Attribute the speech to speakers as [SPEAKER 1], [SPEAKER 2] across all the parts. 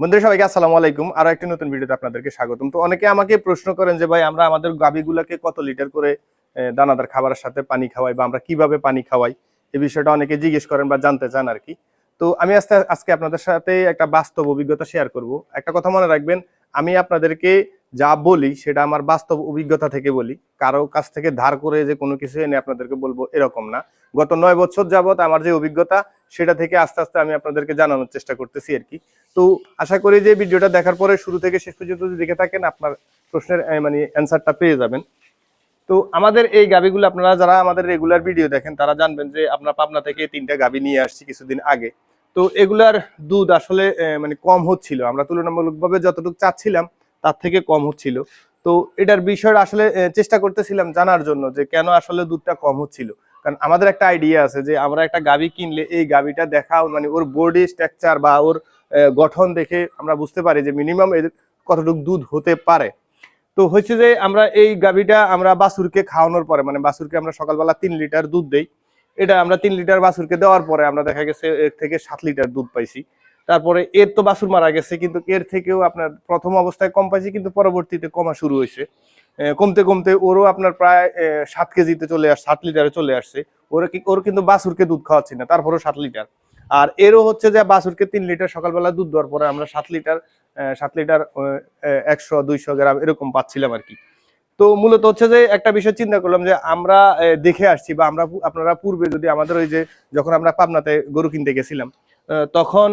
[SPEAKER 1] বন্ধুরা সবাইকে আসসালামু আলাইকুম। আর একটা নতুন ভিডিওতে আপনাদেরকে স্বাগতম। তো অনেকে আমাকে প্রশ্ন করেন যে, ভাই, আমরা আমাদের গাবিগুলোকে কত লিটার করে দানাদার খাবারের সাথে পানি খাওয়াই বা আমরা কীভাবে পানি খাওয়াই? এই বিষয়টা অনেকে জিজ্ঞেস করেন বা জানতে চান আর কি তো আমি আজকে আজকে আপনাদের সাথে একটা বাস্তব অভিজ্ঞতা শেয়ার করব। একটা কথা মনে রাখবেন, আমি আপনাদেরকে যা বলি সেটা আমার বাস্তব অভিজ্ঞতা থেকে বলি। কারও কাছ থেকে ধার করে যে কোনো কিছু এনে আপনাদেরকে বলব এরকম না। গত নয় বছর যাবত আমার যে অভিজ্ঞতা সেটা থেকে আস্তে আস্তে আমি আপনাদেরকে জানানোর চেষ্টা করতেছি আর কি। তো আশা করি যে ভিডিওটা দেখার পরে শুরু থেকে শেষ পর্যন্ত যদি দেখে থাকেন আপনার প্রশ্নের মানে অ্যান্সারটা পেয়ে যাবেন। তো আমাদের এই গাবিগুলো আপনারা যারা আমাদের রেগুলার ভিডিও দেখেন, তারা জানবেন যে আপনার পাবনা থেকে তিনটা গাবি নিয়ে আসছি কিছুদিন আগে। তো এগুলার দুধ আসলে মানে কম হচ্ছিল। আমরা তুলনামূলকভাবে যতটুকু চাচ্ছিলাম তার থেকে কম হচ্ছিল। তো এটার বিষয়টা আসলে চেষ্টা করতেছিলাম জানার জন্য যে কেন আসলে দুধটা কম হচ্ছিল। কারণ আমাদের একটা আইডিয়া আছে যে আমরা একটা গাবি কিনলে এই গাবিটা দেখা মানে ওর বডি স্ট্রাকচার বা ওর গঠন দেখে আমরা বুঝতে পারি যে মিনিমাম এর কতটুকু দুধ হতে পারে। তো হচ্ছে যে আমরা এই গাবিটা আমরা বাছুরকে খাওয়ানোর পরে মানে বাছুরকে আমরা সকালবেলা তিন লিটার দুধ দেই। এটা আমরা তিন লিটার বাছুরকে দেওয়ার পরে আমরা দেখা গেছে এর থেকে সাত লিটার দুধ পাইছি। তারপরে এর তো বাছুর মারা গেছে, কিন্তু এর থেকেও আপনার প্রথম অবস্থায় কম পাইছি, কিন্তু পরবর্তীতে কমা শুরু হয়েছে। কমতে কমতে ওরও আপনার প্রায় সাত কেজিতে চলে আস, সাত লিটারে চলে আসছে। ওরা কি, ওর কিন্তু বাছুরকে দুধ খাওয়াচ্ছি না, তারপরেও সাত লিটার। আর এরও হচ্ছে যে বাছুরকে তিন লিটার সকালবেলা দুধ দেওয়ার পরে আমরা সাত লিটার সাত লিটার একশো, দুইশো গ্রাম এরকম পাচ্ছিলাম আর কি। তো মূলত হচ্ছে যে একটা বিষয় চিন্তা করলাম যে আমরা দেখে আসছি বা আমরা আপনারা পূর্বে যদি আমাদের ওই যে যখন আমরা পাবনাতে গরু কিনতে গেছিলাম তখন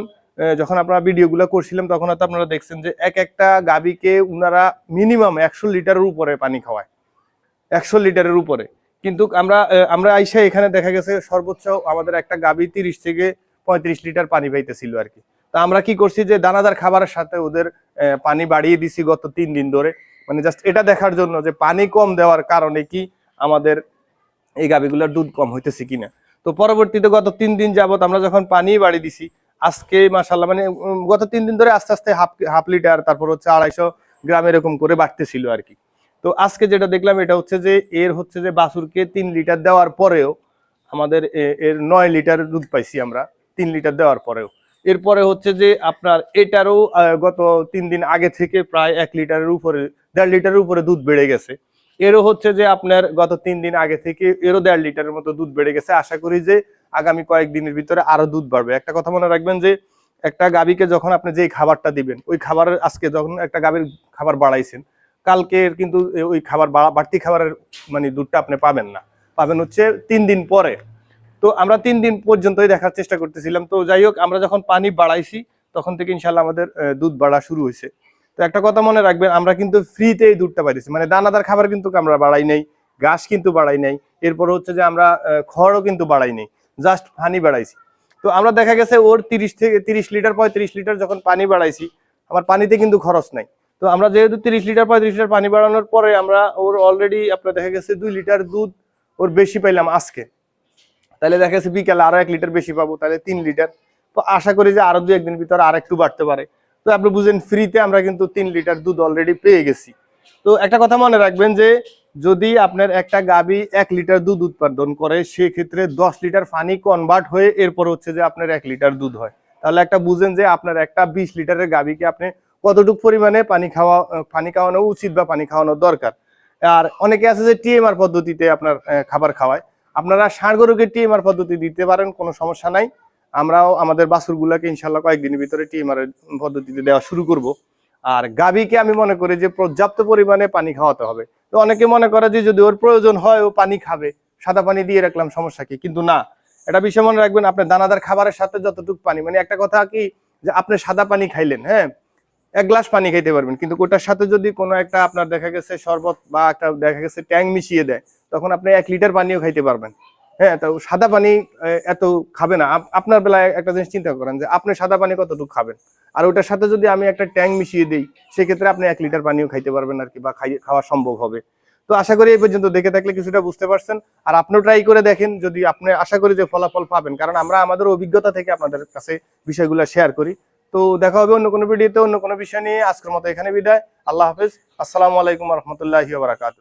[SPEAKER 1] যখন আপনারা ভিডিওগুলো করছিলাম, তখন হয়তো আপনারা দেখছেন যে এক একটা গাবিকে উনারা মিনিমাম একশো লিটারের উপরে পানি খাওয়ায়। একশো লিটারের উপরে। কিন্তু আমরা আমরা আইসা এখানে দেখা গেছে সর্বোচ্চ আমাদের একটা গাবি তিরিশ থেকে পঁয়ত্রিশ লিটার পানি পাইতেছিল আর কি। তা আমরা কি করছি যে দানাদার খাবারের সাথে ওদের পানি বাড়িয়ে দিছি গত তিন দিন ধরে। মানে জাস্ট এটা দেখার জন্য যে পানি কম দেওয়ার কারণে কি আমাদের এই গাবিগুলোর দুধ কম হইতেছে কিনা। তো পরবর্তীতে গত তিন দিন যাবত আমরা যখন পানি বাড়ি দিছি আজকে মাসাল্লাহ মানে গত তিন দিন ধরে আস্তে আস্তে হাফ হাফ লিটার, তারপর হচ্ছে আড়াইশো গ্রাম এরকম করে বাড়তেছিল আর কি। তো আজকে যেটা দেখলাম, এটা হচ্ছে যে, এর হচ্ছে যে বাছুরকে তিন লিটার দেওয়ার পরেও আমাদের এর নয় লিটার দুধ পাইছি আমরা, তিন লিটার দেওয়ার পরেও। এরপরে হচ্ছে যে, আপনার এটারও গত তিন দিন আগে থেকে প্রায় এক লিটারের উপরে, দেড় লিটারের উপরে দুধ বেড়ে গেছে। এরও হচ্ছে যে, আপনার গত তিন দিন আগে থেকে এরও দেড় লিটারের মতো দুধ বেড়ে গেছে। আশা করি যে আগামী কয়েকদিনের ভিতরে আরও দুধ বাড়বে। একটা কথা মনে রাখবেন যে, একটা গাবিকে যখন আপনি যেই খাবারটা দিবেন, ওই খাবারের আজকে যখন একটা গাবির খাবার বাড়াইছেন কালকে কিন্তু ওই খাবার বাড়া- বাড়তি খাবারের মানে দুধটা আপনি পাবেন না। পাবেন হচ্ছে তিন দিন পরে। তো আমরা তিন দিন পর্যন্তই দেখার চেষ্টা করতেছিলাম। তো যাই হোক, আমরা যখন পানি বাড়াইছি, তখন থেকে ইনশাল্লাহ আমাদের দুধ বাড়া শুরু হয়েছে। তো একটা কথা মনে রাখবেন, আমরা কিন্তু ফ্রিতে এই দুধটা পাইতেছি। মানে দানাদার খাবার কিন্তু আমরা বাড়াই নাই, ঘাস কিন্তু বাড়াই নাই। এরপর হচ্ছে যে আমরা খড়ও কিন্তু বাড়াই নাই। জাস্ট পানি বাড়াইছি। তো আমরা দেখা গেছে ওর তিরিশ থেকে তিরিশ লিটার, পঁয়ত্রিশ লিটার যখন পানি বাড়াইছি, আমার পানিতে কিন্তু খরচ নাই। তো আমরা যেহেতু তিরিশ লিটার, পঁয়ত্রিশ লিটার পানি বাড়ানোর পরে আমরা ওর অলরেডি আপনার দেখা গেছে দুই লিটার দুধ ওর বেশি পাইলাম আজকে। তাহলে দেখা গেছে বিকালে আরও এক লিটার বেশি পাবো, তাহলে তিন লিটার। তো আশা করি যে আরও দু একদিন ভিতরে আর একটু বাড়তে পারে। তো আপনি বুঝেন ফ্রিতে আমরা কিন্তু তিন লিটার দুধ অলরেডি পেয়ে গেছি। তো একটা কথা মনে রাখবেন যে যদি আপনার একটা গাবি এক লিটার দুধ উৎপাদন করে, সেক্ষেত্রে দশ লিটার পানি কনভার্ট হয়ে এরপর হচ্ছে যে আপনার এক লিটার দুধ হয়। তাহলে একটা বুঝেন যে আপনার একটা বিশ লিটারের গাবিকে আপনি কতটুকু পরিমাণে পানি খাওয়া পানি খাওয়ানো উচিত বা পানি খাওয়ানো দরকার? আর অনেকে আছে যে টিএমআর পদ্ধতিতে আপনার খাবার খাওয়ায়। আপনারা ষাঁড় গরুকে টিএমআর পদ্ধতি দিতে পারেন, কোনো সমস্যা নাই। আমরাও আমাদের বাছুরগুলোকে ইনশাল্লাহ কয়েকদিনের ভিতরে টিএমআর পদ্ধতিতে দেওয়া শুরু করব। আর গাভীকে আমি মনে করি যে পর্যাপ্ত পরিমাণে পানি খাওয়াতে হবে। তো অনেকে মনে করে যে যদি ওর প্রয়োজন হয়, ও পানি খাবে। সাদা পানি দিয়ে রাখলাম, সমস্যা কি? কিন্তু না। এটা বিষয় মনে রাখবেন আপনার দানাদার খাবারের সাথে যতটুকু পানি মানে একটা কথা কি যে আপনি সাদা পানি খাইলেন হ্যাঁ? এক গ্লাস পানি খাইতে পারবেন, কিন্তু ওটার সাথে যদি কোনো একটা আপনার দেখা গেছে শরবত বা একটা দেখা গেছে ট্যাং মিশিয়ে দেয়, তখন আপনি এক লিটার পানিও খাইতে পারবেন। হ্যাঁ তো সাদা পানি এত খাবে না। আপনার বেলায় একটা জিনিস চিন্তা করেন যে, আপনি সাদা পানি কতটুকু খাবেন? আর ওটার সাথে যদি আমি একটা ট্যাং মিশিয়ে দিই, সেক্ষেত্রে আপনি এক লিটার পানিও খাইতে পারবেন আর কি, বা খাওয়া সম্ভব হবে। তো আশা করি এই পর্যন্ত দেখে থাকলে কিছুটা বুঝতে পারছেন। আর আপনিও ট্রাই করে দেখেন, যদি আপনি আশা করি যে ফলাফল পাবেন, কারণ আমরা আমাদের অভিজ্ঞতা থেকে আপনাদের কাছে বিষয়গুলো শেয়ার করি। তো দেখা হবে অন্য কোনো ভিডিওতে অন্য কোনো বিষয় নিয়ে। আজকের মতো এখানে বিদায়। আল্লাহ হাফেজ। আসসালামু আলাইকুম রহমতুল্লাহি বারাকাতু